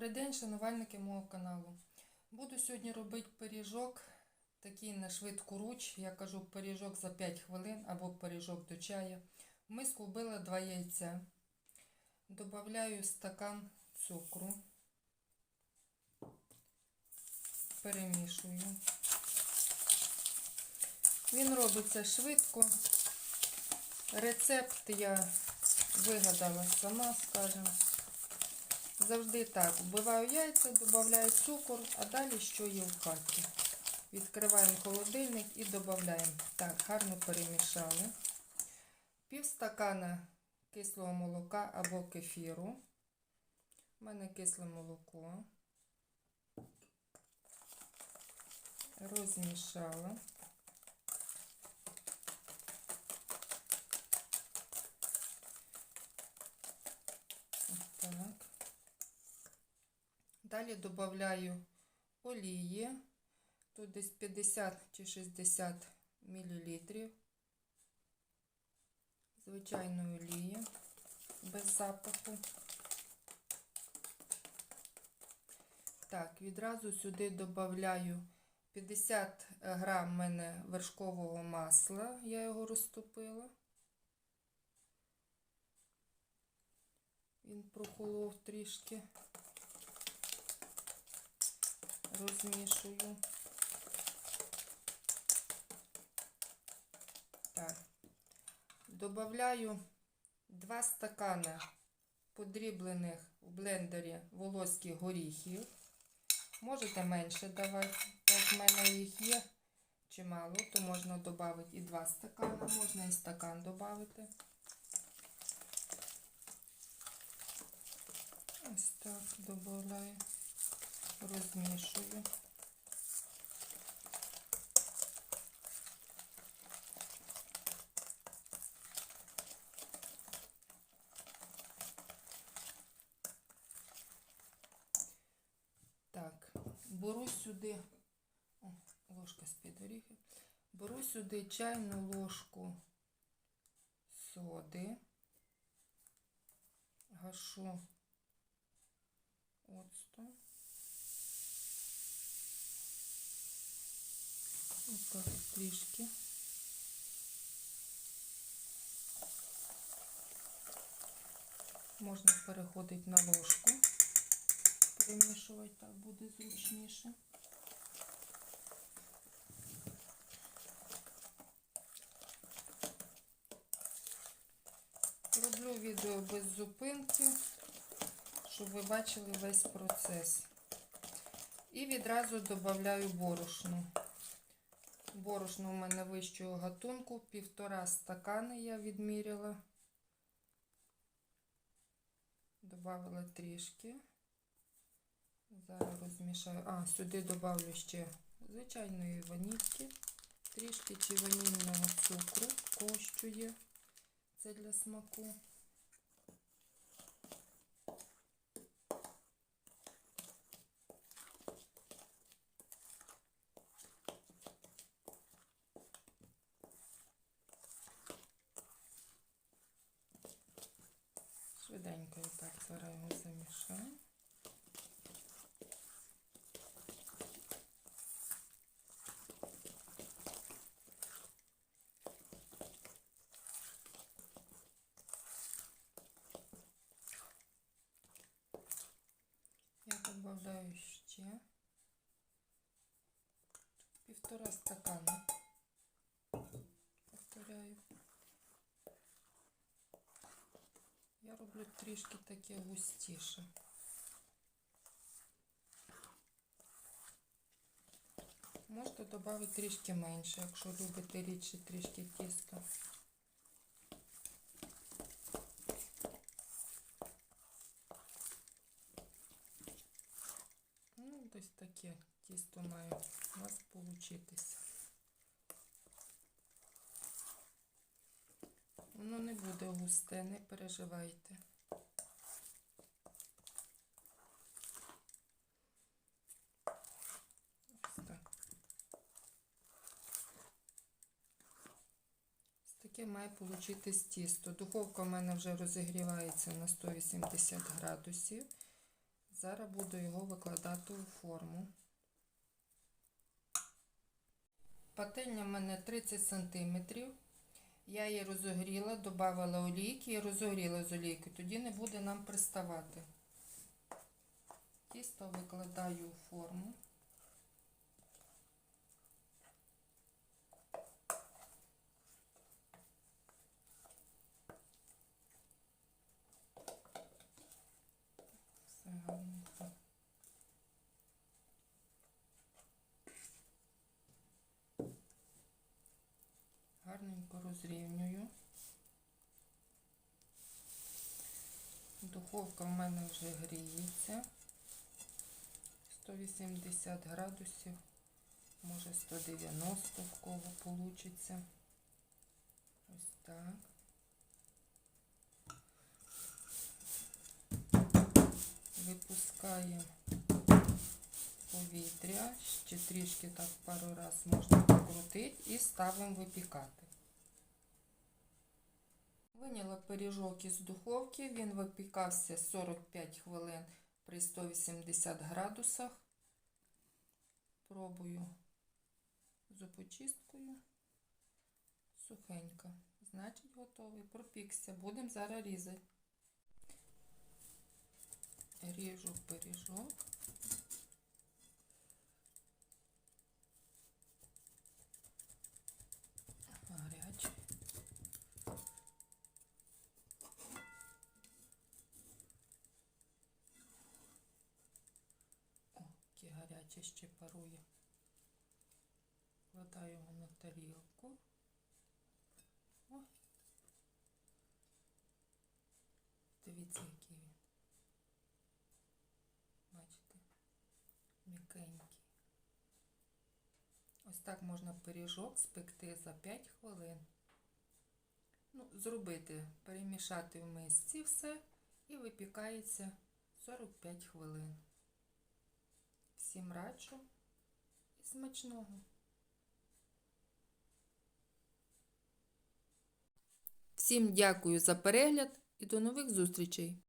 Добрий день, шанувальники мого каналу. Буду сьогодні робити пиріжок, такий на швидку руч. Я кажу пиріжок за 5 хвилин або пиріжок до чаю. В миску вбила 2 яйця. Добавляю стакан цукру. Перемішую. Він робиться швидко. Рецепт я вигадала сама, скажімо. Завжди так. Вбиваю яйця, додаю цукор, а далі що є в хаті. Відкриваємо холодильник і додаємо. Так, гарно перемішали. Пів стакана кислого молока або кефіру. У мене кисле молоко. Розмішала. Так. Далі додаю олії. Тут десь 50 чи 60 мл звичайної олії без запаху. Так, відразу сюди додаю 50 грам в мене вершкового масла, я його розтопила. Він прохолов трішки. Розмішую. Так. Добавляю 2 стакана подріблених в блендері волоських горіхів. Можете менше давати, як в мене їх є чимало, то можна додати і 2 стакана, можна і стакан додати. Ось так додаю, розмішую. Так, беру сюди, о, ложка з-під оріхів, беру сюди чайну ложку соди, гашу оцту. Ось так трішки. Можна переходити на ложку. Перемішувати так буде зручніше. Роблю відео без зупинки, щоб ви бачили весь процес. І відразу додаю борошно. Борошно у мене вищого гатунку, півтора стакани я відміряла. Добавила трішки. Зараз розмішаю. А, сюди додавлю ще звичайної ванільки, трішки чи ванільного цукру, кого що є. Це для смаку. Швиденько і так зараз його замішаю. Я добавляю ще півтора стакана. Повторяю. Я роблю трішки таке густіше. Можете додати трішки менше, якщо любите рідше трішки тісто. Ну, десь таке тісто має у вас получитися. Воно не буде густе, не переживайте. Ось так. Ось таке має получитись тісто. Духовка в мене вже розігрівається на 180 градусів. Зараз буду його викладати у форму. Пательня в мене 30 см. Я її розогріла, додала олійки і розогріла з олійки. Тоді не буде нам приставати. Тісто викладаю у форму. Все гарненько. Гарненько розрівнюю. Духовка в мене вже гріється. 180 градусів, може 190 в кого получиться. Ось так. Випускаємо повітря, ще трішки так пару раз можна покрутити і ставимо випікати. Виняла пиріжок із духовки, він випікався 45 хвилин при 180 градусах. Пробую зубочисткою. Сухенька. Значить, готовий. Пропікся. Будемо зараз різати. Ріжу пиріжок. Гарячий. О, гарячий ще парує. Кладаю його на тарілку. Ой. Дивіться, який він. Бачите? М'якенький. Ось так можна пиріжок спекти за 5 хвилин. Ну, зробити, перемішати в мисці все і випікається 45 хвилин. Всім раджу і смачного. Всім дякую за перегляд і до нових зустрічей!